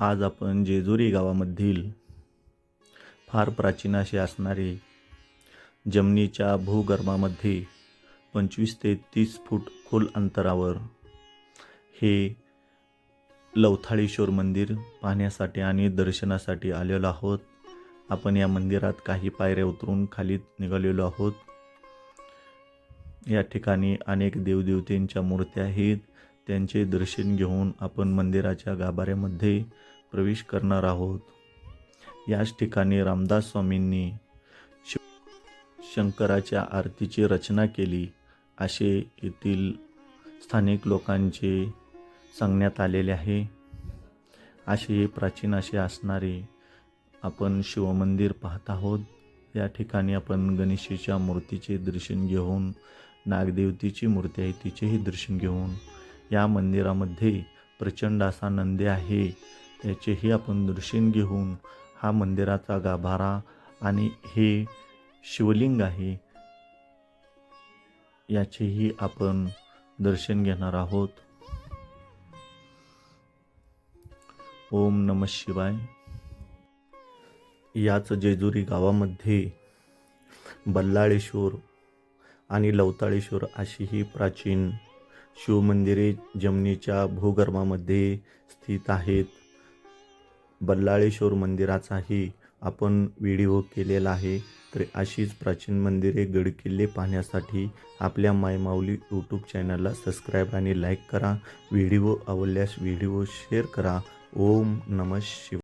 आज आपण जेजुरी गावामधील फार प्राचीन अशी असणारे जमिनीच्या भूगर्भामध्ये पंचवीस ते तीस फूट खोल अंतरावर हे लवथाळेश्वर मंदिर पाहण्यासाठी आणि दर्शनासाठी आलेलो आहोत. आपण या मंदिरात काही पायऱ्या उतरून खाली निघालेलो आहोत. या ठिकाणी अनेक देवदेवतेंच्या मूर्त्या आहेत. त्यांचे दर्शन घेऊन आपण मंदिराच्या गाभाऱ्यामध्ये प्रवेश करणार आहोत. याच ठिकाणी रामदास स्वामींनी श शंकराच्या आरतीची रचना केली. असे येथील स्थानिक लोकांचे सांगण्यात आलेले आहे. असे प्राचीन असे असणारे आपण शिवमंदिर पाहत आहोत. या ठिकाणी आपण गणेशीच्या मूर्तीचे दर्शन घेऊन नागदेवतीची मूर्ती आहे तिचेही दर्शन घेऊन या मंदिरामध्ये प्रचंड असा नंदी आहे. त्याचेही आपण दर्शन घेऊन हा मंदिराचा गाभारा आणि हे शिवलिंग आहे याचेही आपण दर्शन घेणार आहोत. ओम नम शिवाय. याच जेजुरी गावामध्ये बल्लाळेश्वर आणि लवताळेश्वर अशी ही प्राचीन शिवमंदिरे जमिनीच्या भूगर्भामध्ये स्थित आहेत. बल्लाळेश्वर मंदिराचाही आपण व्हिडिओ केलेला आहे. तर अशीच प्राचीन मंदिरे गडकिल्ले पाहण्यासाठी आपल्या मायमाऊली यूट्यूब चॅनलला सबस्क्राईब आणि लाईक करा. व्हिडिओ आवडल्यास व्हिडिओ शेअर करा. ओम नमः शिव